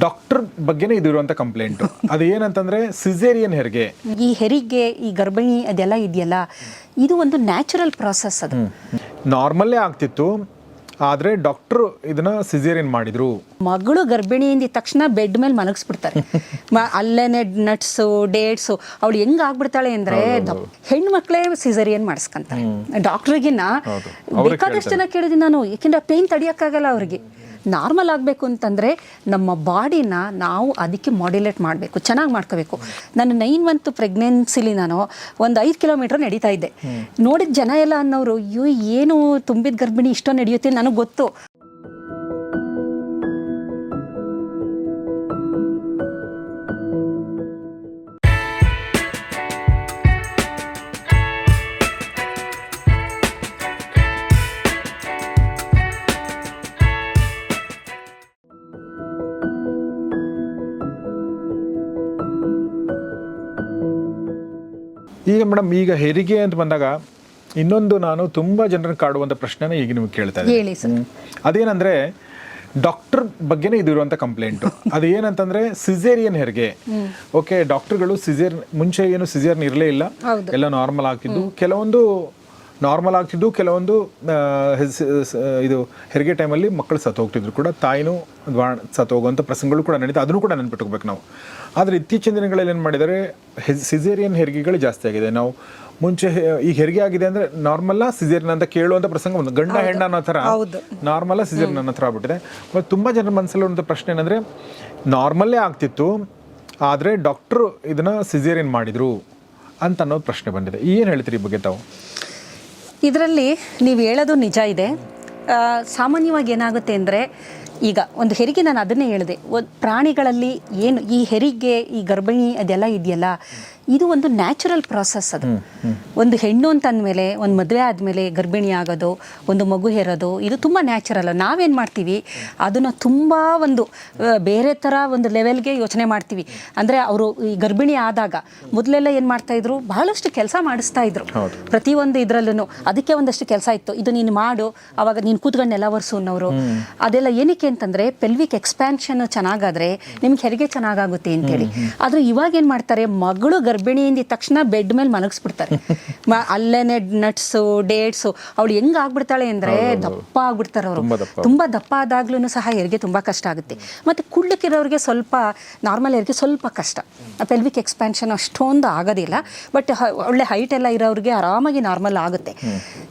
Doctor ಬಗ್ಗೆನೇ ಇದು ಇರುವಂತ ಕಂಪ್ಲೇಂಟ್. ಅದು ಏನಂತಂದ್ರೆ ಸಿಸೇರಿಯನ್ ಹೆರಿಗೆ. ಈ ಹೆರಿಗೆ ಈ ಗರ್ಭಿಣಿ ಅದೆಲ್ಲ ಇದೆಯಲ್ಲ ಇದು ಒಂದು ನ್ಯಾಚುರಲ್ ಪ್ರಾಸೆಸ್ ಅದು. ನಾರ್ಮಲ್ಲೇ ಆಗ್ತಿತ್ತು ಆದ್ರೆ ಡಾಕ್ಟರ್ ಇದನ್ನ ಸಿಸೇರಿಯನ್ ಮಾಡಿದ್ರು. ಮಗಳು ಗರ್ಭಿಣಿ ಅಂದಿದ ತಕ್ಷಣ ಬೆಡ್ ಮೇಲೆ ಮಲಗಿಸ್ಬಿಡ್ತಾರೆ. ಮ- ಅಲ್ಲೇನೆ ನಟ್ಸು ಡೇಟ್ಸು ಅವಳು ಹೆಂಗ್ ಆಗ್ಬಿಡ್ತಾಳೆ ಅಂದ್ರೆ ಹೆಣ್ಣು ಹೆಣ್ಮಕ್ಳೇ ಸಿಸರಿಯನ್ ಮಾಡಿಸ್ಕೊಂತಾರೆ. ಡಾಕ್ಟ್ರಿಗಿನ್ನ ಬೇಕಾದಷ್ಟು ಜನ ಕೇಳಿದೀನಿ ನಾನು ಯಾಕೆಂದ್ರೆ ಪೇನ್ ತಡಿಯಕ್ಕಾಗಲ್ಲ ಅವ್ರಿಗೆ. ನಾರ್ಮಲ್ ಆಗಬೇಕು ಅಂತಂದರೆ ನಮ್ಮ ಬಾಡಿನ ನಾವು ಅದಕ್ಕೆ ಮಾಡ್ಯುಲೇಟ್ ಮಾಡಬೇಕು ಚೆನ್ನಾಗಿ ಮಾಡ್ಕೋಬೇಕು. ನಾನು ನೈನ್ ಮಂತ್ ಪ್ರೆಗ್ನೆನ್ಸಿಲಿ ನಾನು ಒಂದು ಐದು ಕಿಲೋಮೀಟ್ರ್ ನಡೀತಾ ಇದ್ದೆ. ನೋಡಿದ ಜನ ಎಲ್ಲ ಅನ್ನೋರು ಅಯ್ಯೋ ಏನು ತುಂಬಿದ ಗರ್ಭಿಣಿ ಇಷ್ಟೋ ನಡೆಯುತ್ತೆ ನನಗೆ ಗೊತ್ತು. ಈಗ ಮೇಡಮ್ ಈಗ ಹೆರಿಗೆ ಅಂತ ಬಂದಾಗ ಇನ್ನೊಂದು ನಾನು ತುಂಬಾ ಜನರನ್ನು ಕಾಡುವಂತ ಪ್ರಶ್ನೆನ ಈಗ ನಿಮ್ಗೆ ಕೇಳ್ತಾ ಇದ್ದೀನಿ. ಅದೇನಂದ್ರೆ ಡಾಕ್ಟರ್ ಬಗ್ಗೆನೇ ಇದು ಇರುವಂತ ಕಂಪ್ಲೇಂಟ್ ಅದು ಏನಂತಂದ್ರೆ ಸಿಸೇರಿಯನ್ ಹೆರಿಗೆ ಓಕೆ ಡಾಕ್ಟರ್ಗಳು ಸಿಸೇರ್ ಮುಂಚೆ ಏನು ಸಿಸೇರ್ನ್ ಇರಲೇ ಇಲ್ಲ. ಎಲ್ಲ ನಾರ್ಮಲ್ ಹಾಕಿದ್ದು ಕೆಲವೊಂದು ನಾರ್ಮಲ್ ಆಗ್ತಿದ್ದು ಕೆಲವೊಂದು ಹೆಸ್- ಇದು ಹೆರಿಗೆ ಟೈಮಲ್ಲಿ ಮಕ್ಕಳು ಸತ್ತು ಹೋಗ್ತಿದ್ರು ಕೂಡ. ತಾಯಿನೂ ಸತ್ತು ಹೋಗುವಂಥ ಪ್ರಸಂಗಗಳು ಕೂಡ ನಡೀತಾ ಅದನ್ನು ಕೂಡ ನೆನ್ಪಿಟ್ಕೋಬೇಕು ನಾವು. ಆದರೆ ಇತ್ತೀಚಿನ ದಿನಗಳಲ್ಲಿ ಏನು ಮಾಡಿದ್ದಾರೆ ಸಿಸೇರಿಯನ್ ಹೆರಿಗೆಗಳು ಜಾಸ್ತಿ ಆಗಿದೆ. ನಾವು ಮುಂಚೆ ಈ ಈಗ ಹೆರಿಗೆ ಆಗಿದೆ ಅಂದರೆ ನಾರ್ಮಲ್ಲ ಸಿಸೇರಿಯನ್ ಅಂತ ಕೇಳುವಂಥ ಪ್ರಸಂಗ ಒಂದು ಗಂಡ ಹೆಣ್ಣ ಅನ್ನೋ ಥರ ನಾರ್ಮಲ್ಲ ನಾರ್ಮಲ್ ಸಿಸೇರಿಯನ್ ಅನ್ನೋ ಥರ ಆಗ್ಬಿಟ್ಟಿದೆ. ಮತ್ತು ತುಂಬ ಜನರ ಮನಸ್ಸಲ್ಲಿ ಒಂದು ಪ್ರಶ್ನೆ ಏನಂದರೆ ನಾರ್ಮಲ್ಲೇ ಆಗ್ತಿತ್ತು ಆದರೆ ಡಾಕ್ಟ್ರು ಇದನ್ನು ಸಿಸೇರಿಯನ್ ಮಾಡಿದರು ಅಂತ ಅನ್ನೋದು ಪ್ರಶ್ನೆ ಬಂದಿದೆ. ಏನು ಹೇಳ್ತೀರಿ ಈ ಬಗ್ಗೆ ತಾವು? ಇದರಲ್ಲಿ ನೀವು ಹೇಳೋದು ನಿಜ ಇದೆ. ಸಾಮಾನ್ಯವಾಗಿ ಏನಾಗುತ್ತೆ ಅಂದರೆ, ಈಗ ಒಂದು ಹೆರಿಗೆ ನಾನು ಅದನ್ನೇ ಹೇಳಿದೆ. ಒಂದು ಪ್ರಾಣಿಗಳಲ್ಲಿ ಏನು ಈ ಹೆರಿಗೆ, ಈ ಗರ್ಭಿಣಿ ಅದೆಲ್ಲ ಇದೆಯಲ್ಲ ಇದು ಒಂದು ನ್ಯಾಚುರಲ್ ಪ್ರಾಸೆಸ್ ಅದು. ಒಂದು ಹೆಣ್ಣು ಅಂತ ಅಂದಮೇಲೆ ಒಂದು ಮದುವೆ ಆದಮೇಲೆ ಗರ್ಭಿಣಿ ಆಗೋದು ಒಂದು ಮಗು ಹೇರೋದು ಇದು ತುಂಬ ನ್ಯಾಚುರಲ್. ನಾವೇನು ಮಾಡ್ತೀವಿ? ಅದನ್ನು ತುಂಬ ಒಂದು ಬೇರೆ ಥರ ಒಂದು ಲೆವೆಲ್ಗೆ ಯೋಚನೆ ಮಾಡ್ತೀವಿ. ಅಂದರೆ ಅವರು ಈ ಗರ್ಭಿಣಿ ಆದಾಗ ಮೊದಲೆಲ್ಲ ಏನು ಮಾಡ್ತಾಯಿದ್ರು ಬಹಳಷ್ಟು ಕೆಲಸ ಮಾಡಿಸ್ತಾ ಇದ್ರು. ಪ್ರತಿಯೊಂದು ಇದರಲ್ಲೂ ಅದಕ್ಕೆ ಒಂದಷ್ಟು ಕೆಲಸ ಇತ್ತು. ಇದು ನೀನು ಮಾಡು ಅವಾಗ ನೀನು ಕೂತ್ಕೊಂಡು ನೆಲ ಒರೆಸು ಅನ್ನೋರು. ಅದೆಲ್ಲ ಏನಕ್ಕೆ ಅಂತಂದರೆ ಪೆಲ್ವಿಕ್ ಎಕ್ಸ್ಪ್ಯಾನ್ಷನ್ ಚೆನ್ನಾಗಾದರೆ ನಿಮ್ಗೆ ಹೆರಿಗೆ ಚೆನ್ನಾಗಾಗುತ್ತೆ ಅಂತೇಳಿ. ಆದರೆ ಇವಾಗ ಏನು ಮಾಡ್ತಾರೆ? ಮಗಳು ಗರ್ಭಿಣಿ ಅಂದಿದ ತಕ್ಷಣ ಬೆಡ್ ಮೇಲೆ ಮಲಗಿಸ್ಬಿಡ್ತಾರೆ. ಮ- ಅಲ್ಲೇನೆ ನಟ್ಸು ಡೇಟ್ಸು ಅವಳು ಹೆಂಗ್ ಆಗ್ಬಿಡ್ತಾಳೆ ಅಂದ್ರೆ ದಪ್ಪ ಆಗ್ಬಿಡ್ತಾರೆ ಅವರು. ತುಂಬಾ ದಪ್ಪ. ತುಂಬ ದಪ್ಪ ಆದಾಗ್ಲೂ ಸಹ ಹೆರಿಗೆ ತುಂಬಾ ಕಷ್ಟ ಆಗುತ್ತೆ. ಮತ್ತೆ ಕುಳ್ಳಕ್ಕಿರೋರಿಗೆ ಸ್ವಲ್ಪ ನಾರ್ಮಲ್ ಹೆರಿಗೆ ಸ್ವಲ್ಪ ಕಷ್ಟ. ಪೆಲ್ವಿಕ್ ಎಕ್ಸ್ಪ್ಯಾನ್ಷನ್ ಅಷ್ಟೊಂದು ಆಗೋದಿಲ್ಲ. ಬಟ್ ಒಳ್ಳೆ ಹೈಟ್ ಎಲ್ಲ ಇರೋರಿಗೆ ಆರಾಮಾಗಿ ನಾರ್ಮಲ್ ಆಗುತ್ತೆ.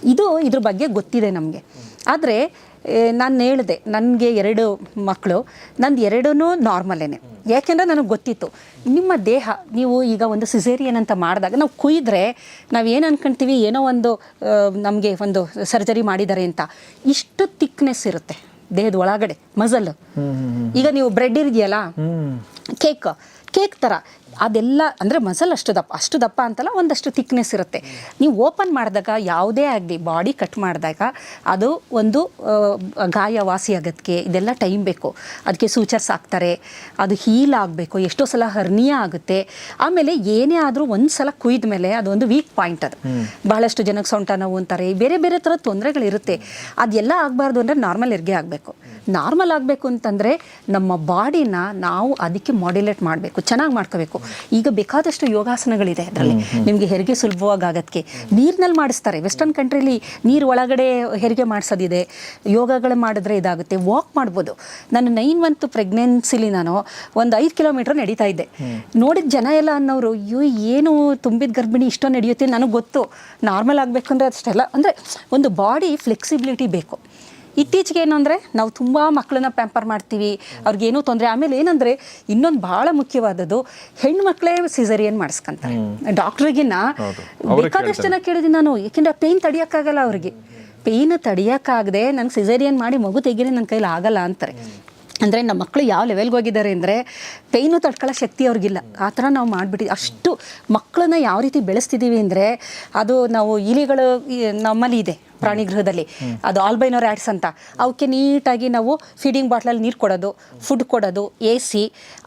ಇದು ಇದ್ರ ಬಗ್ಗೆ ಗೊತ್ತಿದೆ ನಮಗೆ. ಆದರೆ ನಾನು ಹೇಳಿದೆ ನನಗೆ ಎರಡು ಮಕ್ಕಳು ನಂದು ಎರಡೂ ನಾರ್ಮಲೇನೆ ಯಾಕೆಂದರೆ ನನಗೆ ಗೊತ್ತಿತ್ತು. ನಿಮ್ಮ ದೇಹ ನೀವು ಈಗ ಒಂದು ಸಿಸೇರಿಯನ್ ಅಂತ ಮಾಡಿದಾಗ ನಾವು ಕುಯ್ದ್ರೆ ನಾವು ಏನು ಅನ್ಕೊಂತೀವಿ ಏನೋ ಒಂದು ನಮಗೆ ಒಂದು ಸರ್ಜರಿ ಮಾಡಿದ್ದಾರೆ ಅಂತ. ಇಷ್ಟು ತಿಕ್ನೆಸ್ ಇರುತ್ತೆ ದೇಹದ ಒಳಗಡೆ ಮಜಲ್ ಈಗ ನೀವು ಬ್ರೆಡ್ ಇರಿದೆಯಲ್ಲ ಕೇಕ್ ಕೇಕ್ ಥರ ಅದೆಲ್ಲ ಅಂದರೆ ಮಸಲ್ ಅಷ್ಟು ದಪ್ಪ ಅಷ್ಟು ದಪ್ಪ ಅಂತಲ್ಲ ಒಂದಷ್ಟು ಥಿಕ್ನೆಸ್ ಇರುತ್ತೆ. ನೀವು ಓಪನ್ ಮಾಡಿದಾಗ ಯಾವುದೇ ಆಗಲಿ ಬಾಡಿ ಕಟ್ ಮಾಡಿದಾಗ ಅದು ಒಂದು ಗಾಯ ವಾಸಿ ಆಗೋದಕ್ಕೆ ಇದೆಲ್ಲ ಟೈಮ್ ಬೇಕು. ಅದಕ್ಕೆ ಸೂಚರ್ಸ್ ಹಾಕ್ತಾರೆ ಅದು ಹೀಲ್ ಆಗಬೇಕು ಎಷ್ಟೋ ಸಲ ಹರ್ನಿಯ ಆಗುತ್ತೆ. ಆಮೇಲೆ ಏನೇ ಆದರೂ ಒಂದು ಸಲ ಕುಯ್ದ ಮೇಲೆ ಅದೊಂದು ವೀಕ್ ಪಾಯಿಂಟ್ ಅದು. ಬಹಳಷ್ಟು ಜನಕ್ಕೆ ಸೊಂಟ ನೋವು ಅಂತಾರೆ ಬೇರೆ ಬೇರೆ ಥರ ತೊಂದರೆಗಳಿರುತ್ತೆ. ಅದೆಲ್ಲ ಆಗಬಾರ್ದು ಅಂದರೆ ನಾರ್ಮಲ್ ಹೆರಿಗೆ ಆಗಬೇಕು. ನಾರ್ಮಲ್ ಆಗಬೇಕು ಅಂತಂದರೆ ನಮ್ಮ ಬಾಡಿನ ನಾವು ಅದಕ್ಕೆ ಮಾಡ್ಯುಲೇಟ್ ಮಾಡಬೇಕು ಚೆನ್ನಾಗಿ ಮಾಡ್ಕೋಬೇಕು. ಈಗ ಬೇಕಾದಷ್ಟು ಯೋಗಾಸನಗಳಿದೆ ಅದರಲ್ಲಿ. ನಿಮಗೆ ಹೆರಿಗೆ ಸುಲಭವಾಗಿ ಆಗೋದಕ್ಕೆ ನೀರಿನಲ್ಲಿ ಮಾಡಿಸ್ತಾರೆ. ವೆಸ್ಟರ್ನ್ ಕಂಟ್ರಿಲಿ ನೀರು ಒಳಗಡೆ ಹೆರಿಗೆ ಮಾಡಿಸೋದಿದೆ. ಯೋಗಗಳು ಮಾಡಿದ್ರೆ ಇದಾಗುತ್ತೆ. ವಾಕ್ ಮಾಡ್ಬೋದು. ನಾನು ನೈನ್ ಮಂತ್ ಪ್ರೆಗ್ನೆನ್ಸಿಲಿ ನಾನು ಒಂದು ಐದು ಕಿಲೋಮೀಟ್ರ್ ನಡೀತಾ ಇದ್ದೆ. ನೋಡಿದ ಜನ ಎಲ್ಲ ಅನ್ನೋರು ಅಯ್ಯೋ ಏನು ತುಂಬಿದ ಗರ್ಭಿಣಿ ಇಷ್ಟೊಂದು ನಡೆಯುತ್ತೆ? ನನಗೆ ಗೊತ್ತು. ನಾರ್ಮಲ್ ಆಗಬೇಕು ಅಂದರೆ ಅಷ್ಟೆಲ್ಲ. ಅಂದರೆ ಒಂದು ಬಾಡಿ ಫ್ಲೆಕ್ಸಿಬಿಲಿಟಿ ಬೇಕು. ಇತ್ತೀಚೆಗೆ ಏನು ಅಂದರೆ ನಾವು ತುಂಬ ಮಕ್ಕಳನ್ನ ಪ್ಯಾಂಪರ್ ಮಾಡ್ತೀವಿ ಅವ್ರಿಗೇನೂ ತೊಂದರೆ. ಆಮೇಲೆ ಏನಂದರೆ ಇನ್ನೊಂದು ಭಾಳ ಮುಖ್ಯವಾದದ್ದು ಹೆಣ್ಮಕ್ಳೇ ಸಿಸರಿಯನ್ ಮಾಡಿಸ್ಕೊಂತಾರೆ. ಡಾಕ್ಟ್ರಿಗಿನ್ನ ಬೇಕಾದಷ್ಟು ಜನ ಕೇಳಿದ್ದೀನಿ ನಾನು. ಯಾಕೆಂದ್ರೆ ಪೇಯ್ನ್ ತಡಿಯೋಕ್ಕಾಗಲ್ಲ ಅವ್ರಿಗೆ. ಪೇಯ್ನ್ ತಡಿಯೋಕ್ಕಾಗದೆ ನಂಗೆ ಸಿಸರಿಯನ್ ಮಾಡಿ ಮಗು ತೆಗೀರಿ ನನ್ನ ಕೈಲಿ ಆಗಲ್ಲ ಅಂತಾರೆ. ಅಂದರೆ ನಮ್ಮ ಮಕ್ಕಳು ಯಾವ ಲೆವೆಲ್ಗೆ ಹೋಗಿದ್ದಾರೆ ಅಂದರೆ ಪೇಯ್ನು ತಡ್ಕೊಳ್ಳೋ ಶಕ್ತಿ ಅವ್ರಿಗಿಲ್ಲ. ಆ ಥರ ನಾವು ಮಾಡಿಬಿಟ್ಟು, ಅಷ್ಟು ಮಕ್ಕಳನ್ನ ಯಾವ ರೀತಿ ಬೆಳೆಸ್ತಿದ್ದೀವಿ ಅಂದರೆ ಅದು ನಾವು ಇಲಿಗಳು ನಮ್ಮಲ್ಲಿ ಇದೆ ಪ್ರಾಣಿಗೃಹದಲ್ಲಿ ಅದು ಆಲ್ಬೈನೋ ರ್ಯಾಟ್ಸ್ ಅಂತ. ಅವಕ್ಕೆ ನೀಟಾಗಿ ನಾವು ಫೀಡಿಂಗ್ ಬಾಟ್ಲಲ್ಲಿ ನೀರು ಕೊಡೋದು ಫುಡ್ ಕೊಡೋದು ಎ ಸಿ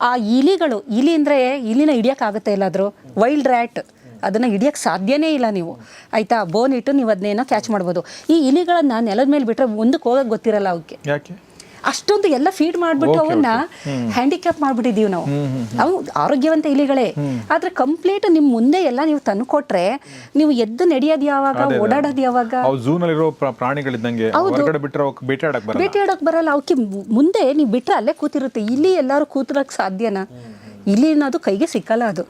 ಆ ಇಲಿಗಳು, ಇಲಿ ಅಂದರೆ ಇಲಿನ ಹಿಡಿಯೋಕ್ಕಾಗುತ್ತೆ ಎಲ್ಲಾದರೂ? ವೈಲ್ಡ್ ರ್ಯಾಟ್ ಅದನ್ನು ಹಿಡಿಯೋಕ್ಕೆ ಸಾಧ್ಯನೇ ಇಲ್ಲ ನೀವು. ಆಯಿತಾ? ಬೋನ್ ಇಟ್ಟು ನೀವು ಅದನ್ನೇನೋ ಕ್ಯಾಚ್ ಮಾಡ್ಬೋದು. ಈ ಇಲಿಗಳನ್ನು ನೆಲದ ಮೇಲೆ ಬಿಟ್ಟರೆ ಮುಂದಕ್ಕೆ ಹೋಗೋಕ್ಕೆ ಗೊತ್ತಿರಲ್ಲ ಅವಕ್ಕೆ ಅಷ್ಟೊಂದು ಎಲ್ಲ ಫೀಡ್ ಮಾಡ್ಬಿಟ್ಟು ಅವನ್ನ ಹ್ಯಾಂಡಿಕ್ಯಾಪ್ ಮಾಡ್ಬಿಟ್ಟಿದೀವಿ ನಾವು. ಅವು ಆರೋಗ್ಯವಂತ ಇಲಿಗಳೇ. ಆದ್ರೆ ಕಂಪ್ಲೀಟ್ ನಿಮ್ ಮುಂದೆ ಎಲ್ಲ ನೀವು ತಂದು ಕೊಟ್ರೆ ನೀವು ಎದ್ದು ನಡೆಯೋದು ಯಾವಾಗ ಓಡಾಡೋದು ಯಾವಾಗ? ಪ್ರಾಣಿಗಳಿದ್ದಂಗೆ ಅವಕ್ಕೆ ಬರಲ್ಲ. ಅವಕ್ಕೆ ಮುಂದೆ ನೀವು ಬಿಟ್ರೆ ಅಲ್ಲೇ ಕೂತಿರುತ್ತೆ. ಇಲ್ಲಿ ಎಲ್ಲರೂ ಕೂತಿರಕ್ ಸಾಧ್ಯನಾ? ಇಲ್ಲಿ ಅನ್ನೋದು ಕೈಗೆ ಸಿಕ್ಕಲ್ಲ ಅದು.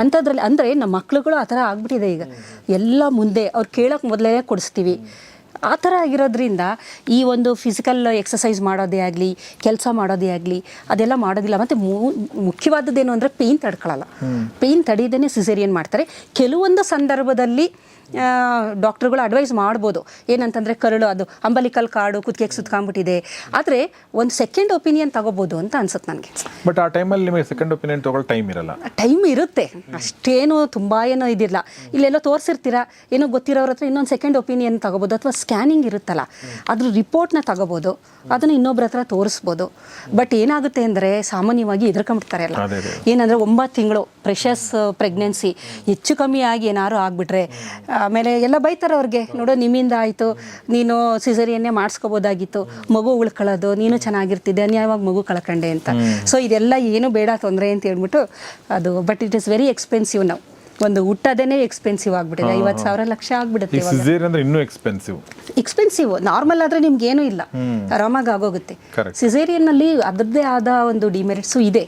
ಅಂತದ್ರಲ್ಲಿ ಅಂಥದ್ರಲ್ಲಿ ಅಂದರೆ ನಮ್ಮ ಮಕ್ಳುಗಳು ಆ ಥರ ಆಗ್ಬಿಟ್ಟಿದೆ ಈಗ. ಎಲ್ಲ ಮುಂದೆ ಅವ್ರು ಕೇಳಕ್ ಮೊದಲೇ ಕೊಡಿಸ್ತೀವಿ. ಆ ಥರ ಆಗಿರೋದ್ರಿಂದ ಈ ಒಂದು ಫಿಸಿಕಲ್ ಎಕ್ಸಸೈಸ್ ಮಾಡೋದೇ ಆಗಲಿ ಕೆಲಸ ಮಾಡೋದೇ ಆಗಲಿ ಅದೆಲ್ಲ ಮಾಡೋದಿಲ್ಲ. ಮತ್ತು ಮುಖ್ಯವಾದದ್ದೇನು ಅಂದರೆ ಪೇಯ್ನ್ ತಡ್ಕೊಳ್ಳಲ್ಲ ಪೇಯ್ನ್ ತಡೆಯದೇ ಸಿಸೇರಿಯನ್ ಮಾಡ್ತಾರೆ. ಕೆಲವೊಂದು ಸಂದರ್ಭದಲ್ಲಿ ಡಾಕ್ಟ್ರುಗಳು ಅಡ್ವೈಸ್ ಮಾಡ್ಬೋದು. ಏನಂತಂದರೆ ಕರುಳು ಅದು ಅಂಬಲಿಕಲ್ ಕಾರ್ಡು ಕುತ್ತಿಗೆಗೆ ಸುತ್ಕೊಂಡ್ಬಿಟ್ಟಿದೆ. ಆದರೆ ಒಂದು ಸೆಕೆಂಡ್ ಒಪಿನಿಯನ್ ತಗೋಬೋದು ಅಂತ ಅನ್ಸುತ್ತೆ ನನಗೆ. ಬಟ್ ಆ ಟೈಮಲ್ಲಿ ನಿಮಗೆ ಸೆಕೆಂಡ್ ಒಪಿನಿಯನ್ ತಗೊಳ್ಳೋ ಟೈಮ್ ಇರಲ್ಲ. ಟೈಮ್ ಇರುತ್ತೆ. ಅಷ್ಟೇನು ತುಂಬ ಏನೋ ಇದಿಲ್ಲ. ಇಲ್ಲೆಲ್ಲೋ ತೋರಿಸಿರ್ತೀರ? ಏನೋ ಗೊತ್ತಿರೋರ ಹತ್ರ ಇನ್ನೊಂದು ಸೆಕೆಂಡ್ ಒಪಿನಿಯನ್ ತಗೋಬೋದು. ಅಥವಾ ಸ್ಕ್ಯಾನಿಂಗ್ ಇರುತ್ತಲ್ಲ. ಅದ್ರ ರಿಪೋರ್ಟ್ನ ತಗೋಬೋದು. ಅದನ್ನು ಇನ್ನೊಬ್ರ ಹತ್ರ ತೋರಿಸ್ಬೋದು. ಬಟ್ ಏನಾಗುತ್ತೆ ಅಂದರೆ ಸಾಮಾನ್ಯವಾಗಿ ಅದೇ, ಅದೇ. ಏನಂದರೆ ಒಂಬತ್ತು ತಿಂಗಳು ಪ್ರೆಷಸ್ ಪ್ರೆಗ್ನೆನ್ಸಿ ಹೆಚ್ಚು ಕಮ್ಮಿ ಆಗಿ ಏನಾದ್ರು ಆಗಿಬಿಟ್ರೆ ಆಮೇಲೆ ಎಲ್ಲ ಬೈತಾರೆ ಅವ್ರಿಗೆ ನೋಡು ನಿಮ್ಮಿಂದ ಆಯಿತು ನೀನು ಸಿಸರಿಯನ್ನೇ ಮಾಡಿಸ್ಕೋಬೋದಾಗಿತ್ತು ಮಗು ಉಳ್ಕೊಳ್ಳೋದು ನೀನು ಚೆನ್ನಾಗಿರ್ತಿದ್ದೆ ಯಾವಾಗ ಮಗು ಕಳ್ಕೊಂಡೆ ಅಂತ. ಸೊ ಇದೆಲ್ಲ ಏನು ಬೇಡ ತೊಂದರೆ ಅಂತ ಹೇಳ್ಬಿಟ್ಟು ಅದು but it is very expensive ನಾವು ಒಂದು ಹುಟ್ಟದೇನೆ ಎಕ್ಸ್ಪೆನ್ಸಿವ್ ಆಗ್ಬಿಟ್ಟಿದೆ. ಐವತ್ತು ಸಾವಿರ ಲಕ್ಷ ಆಗ್ಬಿಡುತ್ತೆ ಈ ಅಂದ್ರೆ ಇನ್ನೂ ಎಕ್ಸ್ಪೆನ್ಸಿವ್ ಎಕ್ಸ್ಪೆನ್ಸಿವ್ ನಾರ್ಮಲ್ ಆದ್ರೆ ನಿಮ್ಗೆ ಏನೂ ಇಲ್ಲ. ಆರಾಮಾಗಿ ಆಗೋಗುತ್ತೆ. ಸಿಸೇರಿಯನ್ನಲ್ಲಿ ಅದರದ್ದೇ ಆದ ಒಂದು ಡಿಮೆರಿಟ್ಸ್ ಇದೆ.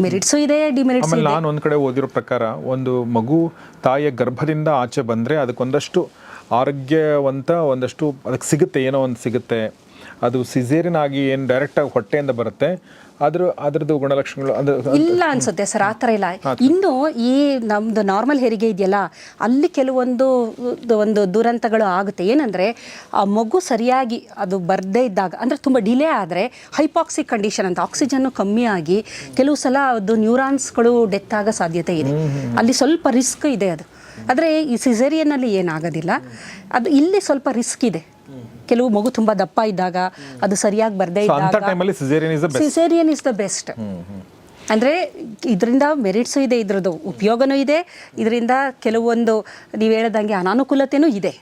ಮೆರಿಟ್ಸು ಇದೆ ಡಿಮೆರಿಟ್ಸ್ ಆಮೇಲೆ ನಾನು ಒಂದ್ ಕಡೆ ಓದಿರೋ ಪ್ರಕಾರ ಒಂದು ಮಗು ತಾಯಿಯ ಗರ್ಭದಿಂದ ಆಚೆ ಬಂದ್ರೆ ಅದಕ್ಕೊಂದಷ್ಟು ಆರೋಗ್ಯವಂತ ಒಂದಷ್ಟು ಅದಕ್ಕೆ ಸಿಗುತ್ತೆ ಏನೋ ಒಂದು ಸಿಗುತ್ತೆ. ಅದು ಸಿಸೇರಿಯನ್ ಆಗಿ ಏನು ಡೈರೆಕ್ಟಾಗಿ ಹೊಟ್ಟೆಯಿಂದ ಬರುತ್ತೆ. ಅದ್ರ ಅದ್ರದ್ದು ಗುಣಲಕ್ಷಣಗಳು ಅದು ಇಲ್ಲ ಅನ್ಸುತ್ತೆ ಸರ್ ಆ ಥರ ಇಲ್ಲ. ಇನ್ನು ಈ ನಮ್ದು ನಾರ್ಮಲ್ ಹೆರಿಗೆ ಇದೆಯಲ್ಲ ಅಲ್ಲಿ ಕೆಲವೊಂದು ಒಂದು ದುರಂತಗಳು ಆಗುತ್ತೆ. ಏನಂದ್ರೆ ಆ ಮಗು ಸರಿಯಾಗಿ ಅದು ಬರ್ದೇ ಇದ್ದಾಗ ಅಂದ್ರೆ ತುಂಬ ಡಿಲೇ ಆದರೆ ಹೈಪಾಕ್ಸಿಕ್ ಕಂಡೀಷನ್ ಅಂತ ಆಕ್ಸಿಜನ್ನು ಕಮ್ಮಿ ಆಗಿ ಕೆಲವು ಸಲ ಅದು ನ್ಯೂರಾನ್ಸ್ಗಳು ಡೆತ್ ಆಗೋ ಸಾಧ್ಯತೆ ಇದೆ. ಅಲ್ಲಿ ಸ್ವಲ್ಪ ರಿಸ್ಕ್ ಇದೆ ಅದು. ಆದರೆ ಈ ಸಿಸೇರಿಯನ್ನಲ್ಲಿ ಏನಾಗೋದಿಲ್ಲ. ಅದು ಇಲ್ಲಿ ಸ್ವಲ್ಪ ರಿಸ್ಕ್ ಇದೆ. ಕೆಲವು ಮಗು ತುಂಬಾ ದಪ್ಪ ಇದ್ದಾಗ ಅದು ಸರಿಯಾಗಿ ಬರ್ದೇ ಇದ್ದಾಗ is caesarean is the best ಅಂದ್ರೆ ಇದರಿಂದ ಮೆರಿಟ್ಸು ಇದೆ ಇದ್ರದ್ದು ಉಪಯೋಗನೂ ಇದೆ ಇದರಿಂದ ಕೆಲವೊಂದು ನೀವು ಹೇಳ್ದಂಗೆ ಅನಾನುಕೂಲತೆನೂ ಇದೆ.